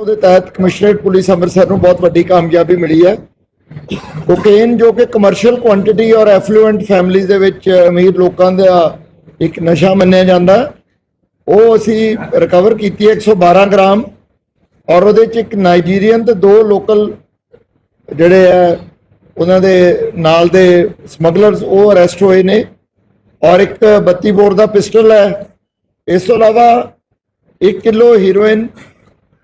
ਉਹਦੇ ਤਹਿਤ commissionerate police Amritsar ਨੂੰ ਬਹੁਤ ਵੱਡੀ ਕਾਮਯਾਬੀ ਮਿਲੀ ਹੈ। ਕੋਕੇਨ ਜੋ ਕਿ ਕਮਰਸ਼ੀਅਲ ਕੁਆਂਟੀਟੀ ਔਰ ਐਫਲੂਐਂਟ ਫੈਮਿਲੀਜ਼ ਦੇ ਵਿੱਚ ਅਮੀਰ ਲੋਕਾਂ ਦਾ ਇੱਕ ਨਸ਼ਾ ਮੰਨਿਆ ਜਾਂਦਾ। ਉਹ ਅਸੀਂ ਰਿਕਵਰ ਕੀਤੀ ਹੈ 112 ਗ੍ਰਾਮ ਔਰ ਉਹਦੇ ਚ ਇੱਕ ਨਾਈਜੀਰੀਅਨ ਤੇ ਦੋ ਲੋਕਲ ਜਿਹੜੇ ਆ, ਉਹਨਾਂ ਦੇ ਨਾਲ ਦੇ ਸਮਗਲਰਸ ਉਹ ਅਰੈਸਟ ਹੋਏ ਨੇ ਔਰ ਇੱਕ 32 ਬੋਰ ਦਾ ਪਿਸਟਲ ਹੈ। ਇਸ ਤੋਂ ਇਲਾਵਾ 1 ਕਿਲੋ ਹੀਰੋਇਨ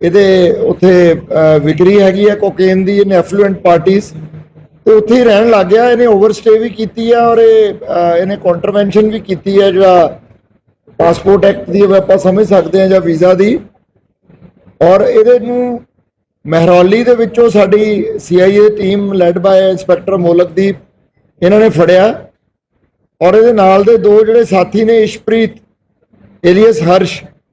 ਇਹਦੇ ਉੱਥੇ ਵਿਕਰੀ ਹੈਗੀ ਹੈ, ਕੋਕੇਨ ਦੀ ਇਨ ਐਫਲੂਐਂਟ ਪਾਰਟੀਆਂ ਤੇ ਉੱਥੇ ਹੀ ਰਹਿਣ ਲੱਗ ਗਿਆ, ਇਹਨੇ ਓਵਰਸਟੇ ਵੀ ਕੀਤੀ ਹੈ ਔਰ ਇਹ ਇਹਨੇ ਕੰਟਰਵੈਂਸ਼ਨ ਵੀ ਕੀਤੀ ਹੈ, ਜਿਹੜਾ ਪਾਸਪੋਰਟ ਐਕਟ ਦੀ ਆਪਾਂ ਸਮਝ ਸਕਦੇ ਹਾਂ ਜਾਂ ਵੀਜ਼ਾ ਦੀ। ਔਰ ਇਹਦੇ ਨੂੰ ਮਹਿਰੌਲੀ ਦੇ ਵਿੱਚੋਂ ਸਾਡੀ CIA team led by inspector Molakdeep, ਇਹਨਾਂ ਨੇ ਫੜਿਆ। ਔਰ ਇਹਦੇ ਨਾਲ ਦੇ ਦੋ ਜਿਹੜੇ ਸਾਥੀ ਨੇ, ਇਸ਼ਪ੍ਰੀਤ, ਏਲੀਅਸ ਹਰਸ਼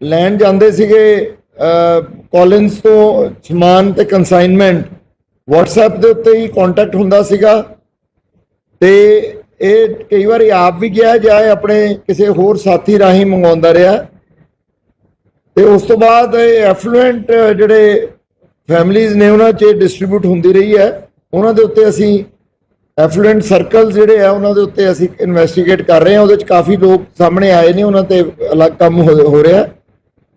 ਲੈਣ ਜਾਂਦੇ ਸੀਗੇ ਕਾਲਿੰਸ ਤੋਂ ਸਮਾਨ ਤੇ ਕੰਸਾਈਨਮੈਂਟ WhatsApp ਦੇ ਉੱਤੇ ਹੀ ਕੰਟੈਕਟ ਹੁੰਦਾ ਸੀਗਾ। ਤੇ ਇਹ ਕਈ ਵਾਰੀ ਆਪ ਵੀ ਗਿਆ ਜਾਂ ਇਹ ਆਪਣੇ ਕਿਸੇ ਹੋਰ ਸਾਥੀ ਰਾਹੀਂ ਮੰਗਵਾਉਂਦਾ ਰਿਹਾ। ਤੇ ਉਸ ਤੋਂ ਬਾਅਦ ਇਹ ਐਫਲੂਐਂਟ ਜਿਹੜੇ ਫੈਮਲੀਆਂ ਨੇ ਉਹਨਾਂ 'ਚ ਡਿਸਟ੍ਰੀਬਿਊਟ ਹੁੰਦੀ ਰਹੀ ਹੈ। ਉਹਨਾਂ ਦੇ ਉੱਤੇ ਅਸੀਂ ਐਫਲੂਐਂਟ ਸਰਕਲ ਜਿਹੜੇ ਆ, ਉਹਨਾਂ ਦੇ ਉੱਤੇ ਅਸੀਂ ਇਨਵੈਸਟੀਗੇਟ ਕਰ ਰਹੇ ਹਾਂ। ਉਹਦੇ 'ਚ ਕਾਫੀ ਲੋਕ ਸਾਹਮਣੇ ਆਏ ਨੇ, ਉਹਨਾਂ ਤੇ ਅਲੱਗ ਕੰਮ ਹੋ ਰਿਹਾ।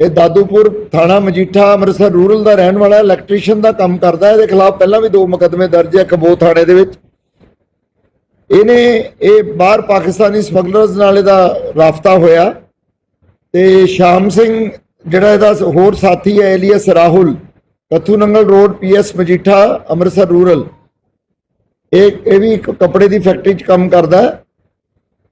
ਇਹ ਦਾਦੂਪੁਰ ਥਾਣਾ ਮਜੀਠਾ ਅੰਮ੍ਰਿਤਸਰ ਰੂਰਲ ਦਾ ਰਹਿਣ ਵਾਲਾ ਇਲੈਕਟ੍ਰੀਸ਼ੀਅਨ ਦਾ ਕੰਮ ਕਰਦਾ ਇਹਦੇ ਖਿਲਾਫ ਪਹਿਲਾਂ ਵੀ ਦੋ ਮੁਕੱਦਮੇ ਦਰਜ ਹੈ ਕਬੋ ਥਾਣੇ ਦੇ ਵਿੱਚ। ਇਹਨੇ ਇਹ ਬਾਹਰ ਪਾਕਿਸਤਾਨੀ ਸਮਗਲਰਸ ਨਾਲ ਇਹਦਾ ਰਾਫਤਾ ਹੋਇਆ ਤੇ ਸ਼ਾਮ ਸਿੰਘ, ਜਿਹੜਾ ਇਹਦਾ ਹੋਰ ਸਾਥੀ ਹੈ alias Rahul Kathu Nangal road, PS Majitha, Amritsar rural. ਇਹ ਇਹ ਵੀ ਇੱਕ ਕੱਪੜੇ ਦੀ ਫੈਕਟਰੀ 'ਚ ਕੰਮ ਕਰਦਾ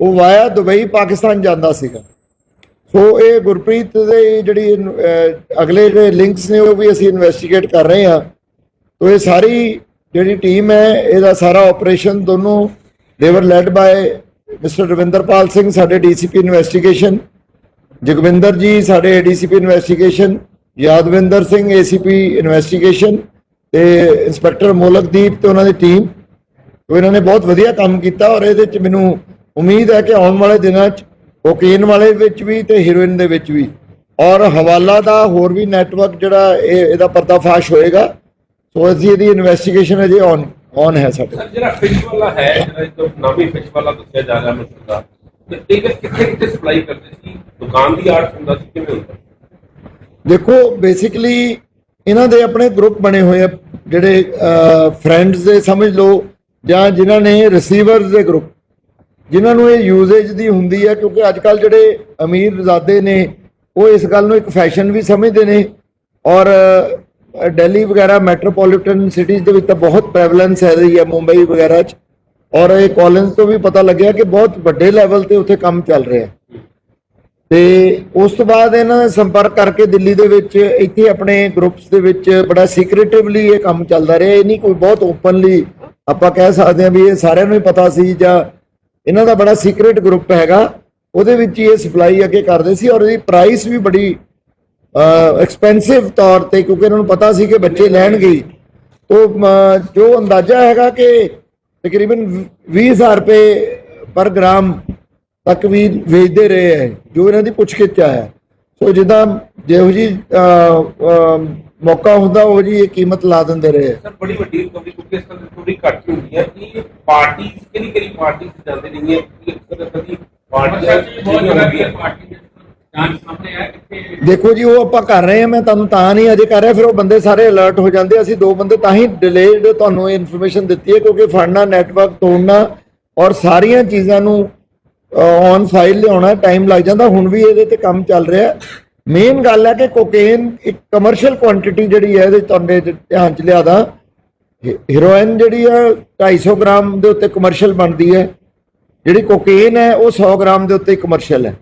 ਉਹ ਵਾਇਆ ਦੁਬਈ ਪਾਕਿਸਤਾਨ ਜਾਂਦਾ ਸੀਗਾ। ਸੋ ਇਹ ਗੁਰਪ੍ਰੀਤ ਦੇ ਜਿਹੜੀ ਅਹ, ਅਗਲੇ ਜਿਹੜੇ ਲਿੰਕਸ ਨੇ ਉਹ ਵੀ ਅਸੀਂ ਇਨਵੈਸਟੀਗੇਟ ਕਰ ਰਹੇ ਹਾਂ। ਤੋ ਇਹ ਸਾਰੀ ਜਿਹੜੀ ਟੀਮ ਹੈ ਇਹਦਾ ਸਾਰਾ ਆਪਰੇਸ਼ਨ ਦੋਨੋਂ ਦੇਵਰ led by mister Ravinderpal Singh ਸਾਡੇ ਡੀਸੀਪੀ ਇਨਵੈਸਟੀਗੇਸ਼ਨ ਜਗਵਿੰਦਰ ਜੀ ਸਾਡੇ ADCP investigation Yadvinder Singh ACP investigation ਤੇ ਇੰਸਪੈਕਟਰ ਮੋਲਕਦੀਪ ਤੇ ਉਹਨਾਂ ਦੀ ਟੀਮ ਇਹਨਾਂ ਨੇ ਬਹੁਤ ਵਧੀਆ ਕੰਮ ਕੀਤਾ ਔਰ ਇਹਦੇ ਚ ਮੈਨੂੰ ਉਮੀਦ ਹੈ ਕਿ ਆਉਣ ਵਾਲੇ ਦਿਨਾਂ ਚ ਕੋਕੇਨ ਵਾਲੇ ਵਿੱਚ ਵੀ ਤੇ ਹੀਰੋਇਨ ਦੇ ਵਿੱਚ ਵੀ। ਔਰ ਹਵਾਲਾ ਦਾ ਹੋਰ ਵੀ ਨੈਟਵਰਕ ਜਿਹੜਾ ਇਹ ਇਹਦਾ ਪਰਦਾਫਾਸ਼ ਹੋਏਗਾ। ਸੋ ਅਸੀਂ ਇਹਦੀ ਇਨਵੈਸਟੀਗੇਸ਼ਨ ਅਜੇ ਔਨ ਔਨ ਹੈ ਸਾਡੇ ਸਰ ਜਿਹੜਾ ਫਿਸ਼ ਵਾਲਾ ਹੈ ਜਿਹੜਾ ਇੱਕ ਨਾਮੀ ਫਿਸ਼ ਵਾਲਾ ਦੱਸਿਆ ਜਾ ਰਿਹਾ ਮਸੂਦ ਦਾ ਤੇ ਇਹ ਕਿੱਥੇ ਕਿੱਥੇ ਸਪਲਾਈ ਕਰਦੇ ਸੀ? ਦੁਕਾਨ ਦੀ ਆੜਤ ਹੁੰਦਾ ਸੀ ਕਿਵੇਂ ਹੁੰਦਾ ਦੇਖੋ ਬੇਸਿਕਲੀ ਇਹਨਾਂ ਦੇ ਆਪਣੇ ਗਰੁੱਪ ਬਣੇ ਹੋਏ ਆ ਜਿਹੜੇ ਫਰੈਂਡਸ ਦੇ ਸਮਝ ਲਓ ਜਾਂ ਜਿਨ੍ਹਾਂ ਨੇ ਰਿਸੀਵਰਸ ਦੇ ਗਰੁੱਪ ਜਿਨ੍ਹਾਂ ਨੂੰ ਇਹ ਯੂਜ਼ੇਜ ਦੀ ਹੁੰਦੀ ਹੈ ਕਿਉਂਕਿ ਅੱਜ ਕੱਲ ਜਿਹੜੇ ਅਮੀਰ ਰਜ਼ਾਦੇ ਨੇ ਉਹ ਇਸ ਗੱਲ ਨੂੰ ਇੱਕ ਫੈਸ਼ਨ ਵੀ ਸਮਝਦੇ ਨੇ ਔਰ ਅ, ਦਿੱਲੀ ਵਗੈਰਾ ਮੈਟਰੋਪੋਲੀਟਨ ਸਿਟੀਜ਼ ਦੇ ਵਿੱਚ ਤਾਂ ਬਹੁਤ ਪ੍ਰੈਵਲੈਂਸ ਹੈ ਰਹੀ ਹੈ ਮੁੰਬਈ ਵਗੈਰਾ ਚ ਔਰ ਇਹ ਕਾਲਜ ਤੋਂ ਵੀ ਪਤਾ ਲੱਗਿਆ ਕਿ ਬਹੁਤ ਵੱਡੇ ਲੈਵਲ ਤੇ ਉੱਥੇ ਕੰਮ ਚੱਲ ਰਿਹਾ ਹੈ। ਤੇ ਉਸ ਤੋਂ ਬਾਅਦ ਇਹਨਾਂ ਨੇ ਸੰਪਰਕ ਕਰਕੇ ਦਿੱਲੀ ਦੇ ਵਿੱਚ ਇੱਥੇ ਆਪਣੇ ਗਰੁੱਪਸ ਦੇ ਵਿੱਚ ਬੜਾ ਸੀਕ੍ਰੀਟਿਵਲੀ ਇਹ ਕੰਮ ਚੱਲਦਾ ਰਿਹਾ। ਇਹ ਨਹੀਂ ਕੋਈ ਬਹੁਤ ਓਪਨਲੀ ਆਪਾਂ ਕਹਿ ਸਕਦੇ ਹਾਂ ਵੀ ਇਹ ਸਾਰਿਆਂ ਨੂੰ ਹੀ ਪਤਾ ਸੀ ਜਾਂ ਇਹਨਾਂ ਦਾ ਬੜਾ ਸੀਕ੍ਰੀਟ ਗਰੁੱਪ ਹੈਗਾ ਉਹਦੇ ਵਿੱਚ ਹੀ ਇਹ ਸਪਲਾਈ ਅੱਗੇ ਕਰਦੇ ਸੀ ਔਰ ਇਹਦੀ ਪ੍ਰਾਈਸ ਵੀ ਬੜੀ ਐਕਸਪੈਂਸਿਵ ਤੌਰ ਤੇ ਕਿਉਂਕਿ ਇਹਨਾਂ ਨੂੰ ਪਤਾ ਸੀ ਕਿ ਬੱਚੇ ਲੈਣਗੇ ਹੀ। ਤੋ ਜੋ ਅੰਦਾਜ਼ਾ ਹੈਗਾ ਕਿ ਤਕਰੀਬਨ 20000 ਰੁਪਏ ਪਰ ਗ੍ਰਾਮ ਤੱਕ ਵੀ ਵੇਚਦੇ ਰਹੇ ਹੈ, ਜੋ ਇਹਨਾਂ ਦੀ ਪੁੱਛਗਿੱਛ ਆਇਆ ਸੋ ਜਿੱਦਾਂ ਜਿਹੋ ਜੀ ਮੌਕਾ ਹੁੰਦਾ ਉਹ ਜੀ ਇਹ ਕੀਮਤ ਲਾ ਦਿੰਦੇ ਰਹੇ। ਸਰ ਬੜੀ ਵੱਡੀ ਰਿਕਵਰੀ ਕਿਉਂਕਿ ਇਸ ਤਰ੍ਹਾਂ ਦੀ ਥੋੜੀ ਘੱਟ ਹੀ ਹੁੰਦੀ ਹੈ ਕਿ ਪਾਰਟੀ ਕਿਹੜੀ ਕਿਹੜੀ ਪਾਰਟੀ ਜਾਂਦੇ ਨਹੀਂ ਹੈ ਕਿ ਅਕਸਰ ਕਦੀ ਪਾਰਟੀਆਂ ਬਹੁਤ ਜਗ੍ਹਾ ਹੁੰਦੀਆਂ ਦੀ ਪਾਰਟੀ ਦੇ ਜਾਂਚ ਸਾਹਮਣੇ ਆਇਆ ਕਿੱਥੇ ਦੇਖੋ ਜੀ ਉਹ ਆਪਾਂ ਕਰ ਰਹੇ ਹਾਂ ਮੈਂ ਤੁਹਾਨੂੰ ਤਾਂ ਨਹੀਂ ਅਜੇ ਕਰ ਰਿਹਾ ਫਿਰ ਉਹ ਬੰਦੇ ਸਾਰੇ ਅਲਰਟ ਹੋ ਜਾਂਦੇ ਅਸੀਂ ਦੋ ਬੰਦੇ ਤਾਂ ਹੀ ਡਿਲੇਡ ਤੁਹਾਨੂੰ ਇਨਫੋਰਮੇਸ਼ਨ ਦਿੱਤੀ ਹੈ ਕਿਉਂਕਿ ਫੜਨਾ ਨੈਟਵਰਕ ਤੋੜਨਾ ਔਰ ਸਾਰੀਆਂ ਚੀਜ਼ਾਂ ਨੂੰ ਔਨ ਫਾਈਲ ਲਿਆਉਣਾ ਟਾਈਮ ਲੱਗ ਜਾਂਦਾ। ਹੁਣ ਵੀ ਇਹਦੇ ਤੇ ਕੰਮ ਚੱਲ ਰਿਹਾ। ਮੇਨ ਗੱਲ ਹੈ ਕਿ ਕੋਕੇਨ ਇੱਕ ਕਮਰਸ਼ੀਅਲ ਕੁਆਂਟੀਟੀ ਜਿਹੜੀ ਹੈ ਇਹਦੇ ਤੁਹਾਡੇ ਧਿਆਨ ਚ ਲਿਆਦਾ। ਹੀਰੋਇਨ ਜਿਹੜੀ ਹੈ 250 ਗ੍ਰਾਮ ਦੇ ਉੱਤੇ ਕਮਰਸ਼ੀਅਲ ਬਣਦੀ ਹੈ। ਜਿਹੜੀ ਕੋਕੇਨ ਹੈ ਉਹ 100 ਗ੍ਰਾਮ ਦੇ ਉੱਤੇ ਕਮਰਸ਼ੀਅਲ ਹੈ।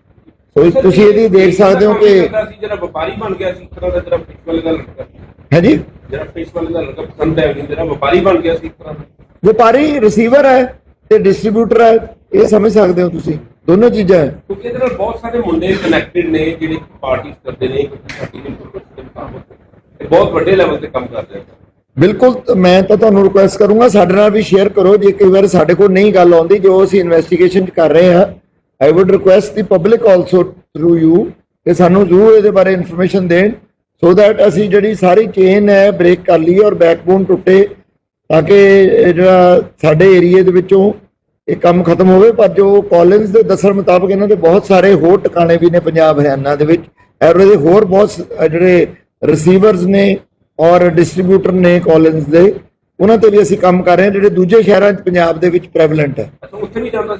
ਸੋ ਤੁਸੀਂ ਇਹਦੀ ਦੇਖ ਸਕਦੇ ਹੋ ਕਿ ਜਿਹੜਾ ਵਪਾਰੀ ਬਣ ਗਿਆ ਸੀ ਤਰ੍ਹਾਂ ਦਾ ਜਿਹੜਾ ਫਿਸ਼ ਵਾਲੇ ਦਾ ਲੜਕਾ ਹੈ ਜੀ ਜਿਹੜਾ ਫਿਸ਼ ਵਾਲੇ ਦਾ ਲੜਕਾ ਪਸੰਦ ਹੈ ਜਿਹੜਾ ਵਪਾਰੀ ਬਣ ਗਿਆ ਸੀ ਤਰ੍ਹਾਂ ਦਾ। ਵਪਾਰੀ ਰਿਸੀਵਰ ਹੈ ਤੇ ਡਿਸਟ੍ਰੀਬਿਊਟਰ ਹੈ ਇਹ ਸਮਝ ਸਕਦੇ ਹੋ ਤੁਸੀਂ। ਦੋਨੋਂ ਚੀਜ਼ਾਂ ਹੈ। ਕਿਉਂਕਿ ਇਹਦੇ ਨਾਲ ਬਹੁਤ ਸਾਰੇ ਮੁੰਡੇ ਕਨੈਕਟਡ ਨੇ ਜਿਹੜੇ ਪਾਰਟੀਆਂ ਕਰਦੇ ਨੇ ਸਾਡੀ ਨੇ ਦੇ ਮੁਤਾਬਕ ਇਹ ਬਹੁਤ ਵੱਡੇ ਲੈਵਲ ਤੇ ਕੰਮ ਕਰਦੇ ਨੇ। ਬਿਲਕੁਲ ਮੈਂ ਤਾਂ ਤੁਹਾਨੂੰ ਰਿਕੁਐਸਟ ਕਰੂੰਗਾ ਸਾਡੇ ਨਾਲ ਵੀ ਸ਼ੇਅਰ ਕਰੋ ਜੇ ਕਈ ਵਾਰ ਸਾਡੇ ਕੋਲ ਨਹੀਂ ਗੱਲ ਆਉਂਦੀ ਜੋ ਅਸੀਂ ਇਨਵੈਸਟੀਗੇਸ਼ਨ ਕਰ ਰਹੇ ਹਾਂ I would request the public also through you ਕਿ ਸਾਨੂੰ ਜ਼ਰੂਰ ਇਹਦੇ ਬਾਰੇ ਇਨਫੋਰਮੇਸ਼ਨ ਦੇਣ ਸੋ ਦੈਟ ਅਸੀਂ ਜਿਹੜੀ ਸਾਰੀ ਚੇਨ ਹੈ ਬ੍ਰੇਕ ਕਰ ਲਈਏ ਔਰ ਬੈਕਬੋਨ ਟੁੱਟੇ ਤਾਂ ਕਿ ਜਿਹੜਾ ਸਾਡੇ ਏਰੀਏ ਦੇ ਵਿੱਚੋਂ ਇਹ ਕੰਮ ਖਤਮ ਹੋਵੇ, ਪਰ ਜੋ ਕਾਲਜ ਦੇ ਦੱਸਣ ਮੁਤਾਬਕ ਇਹਨਾਂ ਦੇ ਬਹੁਤ ਸਾਰੇ ਹੋਰ ਟਿਕਾਣੇ ਵੀ ਨੇ ਪੰਜਾਬ ਹਰਿਆਣਾ ਦੇ ਵਿੱਚ। ਐਵਰੇਜ ਇਹਦੇ ਹੋਰ ਬਹੁਤ ਜਿਹੜੇ ਰਿਸੀਵਰਸ ਨੇ ਔਰ ਡਿਸਟ੍ਰੀਬਿਊਟਰ ਨੇ ਕਾਲਜ ਦੇ, ਉਹਨਾਂ ਤੇ ਵੀ ਅਸੀਂ ਕੰਮ ਕਰ ਰਹੇ ਹਾਂ, ਜਿਹੜੇ ਦੂਜੇ ਸ਼ਹਿਰਾਂ 'ਚ ਪੰਜਾਬ ਦੇ ਵਿੱਚ ਪ੍ਰੈਵਲੈਂਟ ਹੈ। ਉੱਥੇ ਵੀ ਜਾਂਦਾ